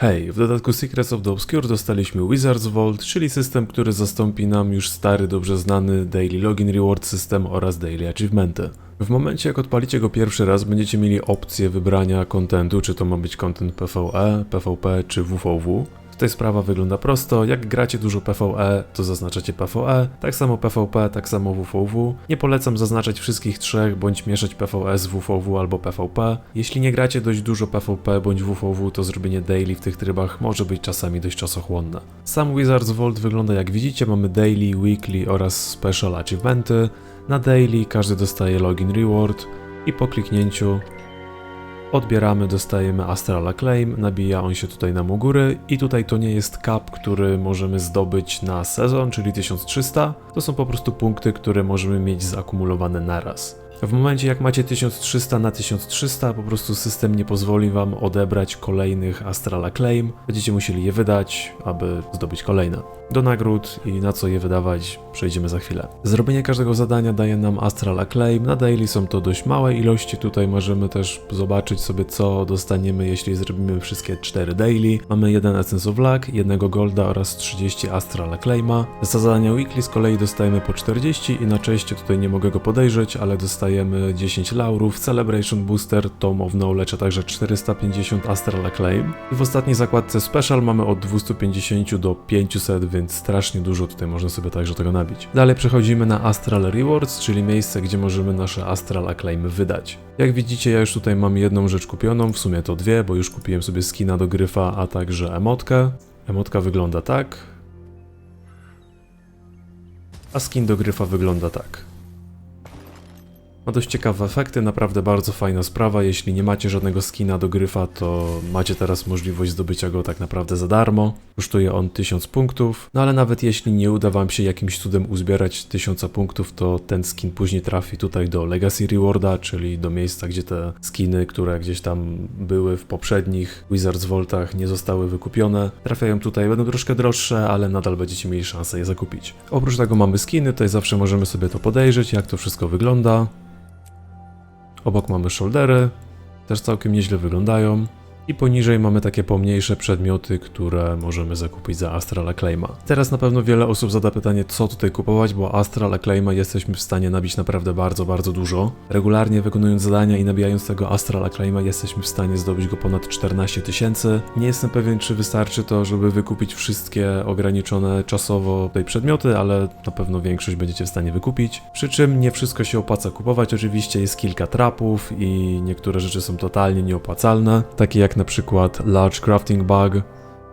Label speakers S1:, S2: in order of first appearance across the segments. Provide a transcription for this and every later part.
S1: Hej, w dodatku Secrets of the Obscure dostaliśmy Wizards Vault, czyli system, który zastąpi nam już stary, dobrze znany Daily Login Reward System oraz Daily Achievementy. W momencie jak odpalicie go pierwszy raz, będziecie mieli opcję wybrania kontentu, czy to ma być content PvE, PvP czy WVW. Tutaj sprawa wygląda prosto, jak gracie dużo PvE, to zaznaczacie PvE, tak samo PvP, tak samo WVW. Nie polecam zaznaczać wszystkich trzech, bądź mieszać PvE z WVW albo PvP. Jeśli nie gracie dość dużo PvP bądź WVW, to zrobienie daily w tych trybach może być czasami dość czasochłonne. Sam Wizards Vault wygląda jak widzicie, mamy daily, weekly oraz special achievementy. Na daily każdy dostaje login reward i po kliknięciu Odbieramy, dostajemy Astral Acclaim, nabija on się tutaj nam u góry i tutaj to nie jest cap, który możemy zdobyć na sezon, czyli 1300, to są po prostu punkty, które możemy mieć zakumulowane naraz. W momencie jak macie 1300 na 1300, po prostu system nie pozwoli wam odebrać kolejnych Astral Acclaim, będziecie musieli je wydać, aby zdobyć kolejne. Do nagród i na co je wydawać przejdziemy za chwilę. Zrobienie każdego zadania daje nam Astral Acclaim, na daily są to dość małe ilości, tutaj możemy też zobaczyć sobie co dostaniemy jeśli zrobimy wszystkie 4 daily. Mamy jeden Essence of Luck, jednego Golda oraz 30 Astral Acclaima. Za zadania weekly z kolei dostajemy po 40 i na części tutaj nie mogę go podejrzeć, ale dostajemy 10 laurów, Celebration Booster, Tome of Knowledge, a także 450 Astral Acclaim. I w ostatniej zakładce Special mamy od 250 do 500, więc strasznie dużo tutaj można sobie także tego nabić. Dalej przechodzimy na Astral Rewards, czyli miejsce, gdzie możemy nasze Astral Acclaim wydać. Jak widzicie, ja już tutaj mam jedną rzecz kupioną, w sumie to dwie, bo już kupiłem sobie skina do gryfa, a także emotkę. Emotka wygląda tak. A skin do gryfa wygląda tak. Ma dość ciekawe efekty, naprawdę bardzo fajna sprawa. Jeśli nie macie żadnego skina do gryfa, to macie teraz możliwość zdobycia go tak naprawdę za darmo. Kosztuje on 1000 punktów, no ale nawet jeśli nie uda wam się jakimś cudem uzbierać 1000 punktów, to ten skin później trafi tutaj do Legacy Rewarda, czyli do miejsca, gdzie te skiny, które gdzieś tam były w poprzednich Wizards Vaultach nie zostały wykupione, trafiają tutaj, będą troszkę droższe, ale nadal będziecie mieli szansę je zakupić. Oprócz tego mamy skiny, tutaj zawsze możemy sobie to podejrzeć, jak to wszystko wygląda. Obok mamy shouldery, też całkiem nieźle wyglądają. I poniżej mamy takie pomniejsze przedmioty, które możemy zakupić za Astral Acclaima. Teraz na pewno wiele osób zada pytanie, co tutaj kupować, bo Astral Acclaima jesteśmy w stanie nabić naprawdę bardzo, bardzo dużo. Regularnie wykonując zadania i nabijając tego Astral Acclaima jesteśmy w stanie zdobyć go ponad 14 tysięcy. Nie jestem pewien, czy wystarczy to, żeby wykupić wszystkie ograniczone czasowo tej przedmioty, ale na pewno większość będziecie w stanie wykupić. Przy czym nie wszystko się opłaca kupować, oczywiście jest kilka trapów i niektóre rzeczy są totalnie nieopłacalne, takie jak na przykład Large Crafting Bug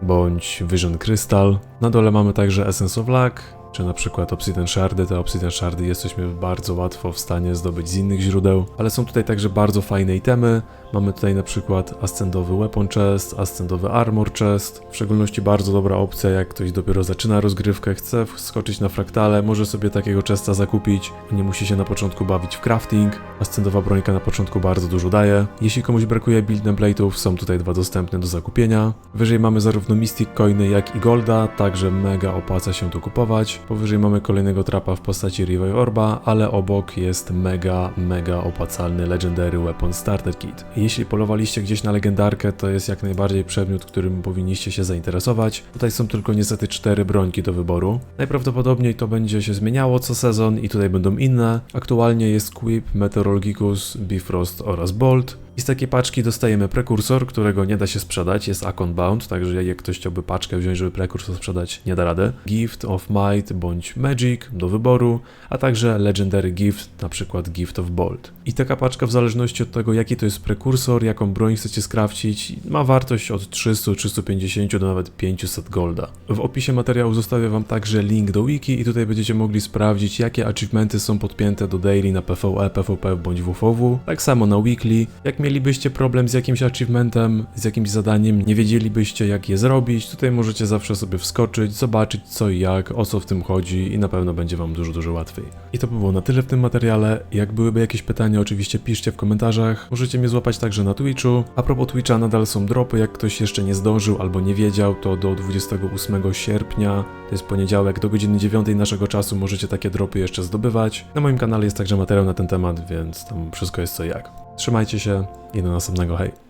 S1: bądź Vision Crystal. Na dole mamy także Essence of Luck, czy na przykład Obsidian Shardy. Te Obsidian Shardy jesteśmy bardzo łatwo w stanie zdobyć z innych źródeł, ale są tutaj także bardzo fajne itemy. Mamy tutaj na przykład ascendowy Weapon Chest, ascendowy Armor Chest. W szczególności bardzo dobra opcja, jak ktoś dopiero zaczyna rozgrywkę, chce wskoczyć na fraktale, może sobie takiego chesta zakupić. Nie musi się na początku bawić w crafting. Ascendowa brońka na początku bardzo dużo daje. Jeśli komuś brakuje build template'ów, są tutaj dwa dostępne do zakupienia. Wyżej mamy zarówno Mystic Coiny, jak i Golda, także mega opłaca się to kupować. Powyżej mamy kolejnego trapa w postaci Revive Orba, ale obok jest mega, mega opłacalny Legendary Weapon Starter Kit. Jeśli polowaliście gdzieś na legendarkę, to jest jak najbardziej przedmiot, którym powinniście się zainteresować. Tutaj są tylko niestety cztery brońki do wyboru. Najprawdopodobniej to będzie się zmieniało co sezon i tutaj będą inne. Aktualnie jest Quip, Meteorologicus, Bifrost oraz Bolt. I z takiej paczki dostajemy prekursor, którego nie da się sprzedać, jest account bound, także jak ktoś chciałby paczkę wziąć, żeby prekursor sprzedać, nie da rady. Gift of Might bądź Magic do wyboru, a także Legendary Gift, na przykład Gift of Bolt. I taka paczka w zależności od tego, jaki to jest prekursor, jaką broń chcecie skrawcić, ma wartość od 300, 350 do nawet 500 golda. W opisie materiału zostawię wam także link do wiki i tutaj będziecie mogli sprawdzić, jakie achievementy są podpięte do daily na PvE, PvP bądź WVW, tak samo na weekly, jak mielibyście problem z jakimś achievementem, z jakimś zadaniem, nie wiedzielibyście jak je zrobić, tutaj możecie zawsze sobie wskoczyć, zobaczyć co i jak, o co w tym chodzi i na pewno będzie wam dużo, dużo łatwiej. I to by było na tyle w tym materiale. Jak byłyby jakieś pytania, oczywiście piszcie w komentarzach. Możecie mnie złapać także na Twitchu. A propos Twitcha, nadal są dropy, jak ktoś jeszcze nie zdążył albo nie wiedział, to do 28 sierpnia, to jest poniedziałek, do godziny 9 naszego czasu możecie takie dropy jeszcze zdobywać. Na moim kanale jest także materiał na ten temat, więc tam wszystko jest co jak. Trzymajcie się i do następnego hej.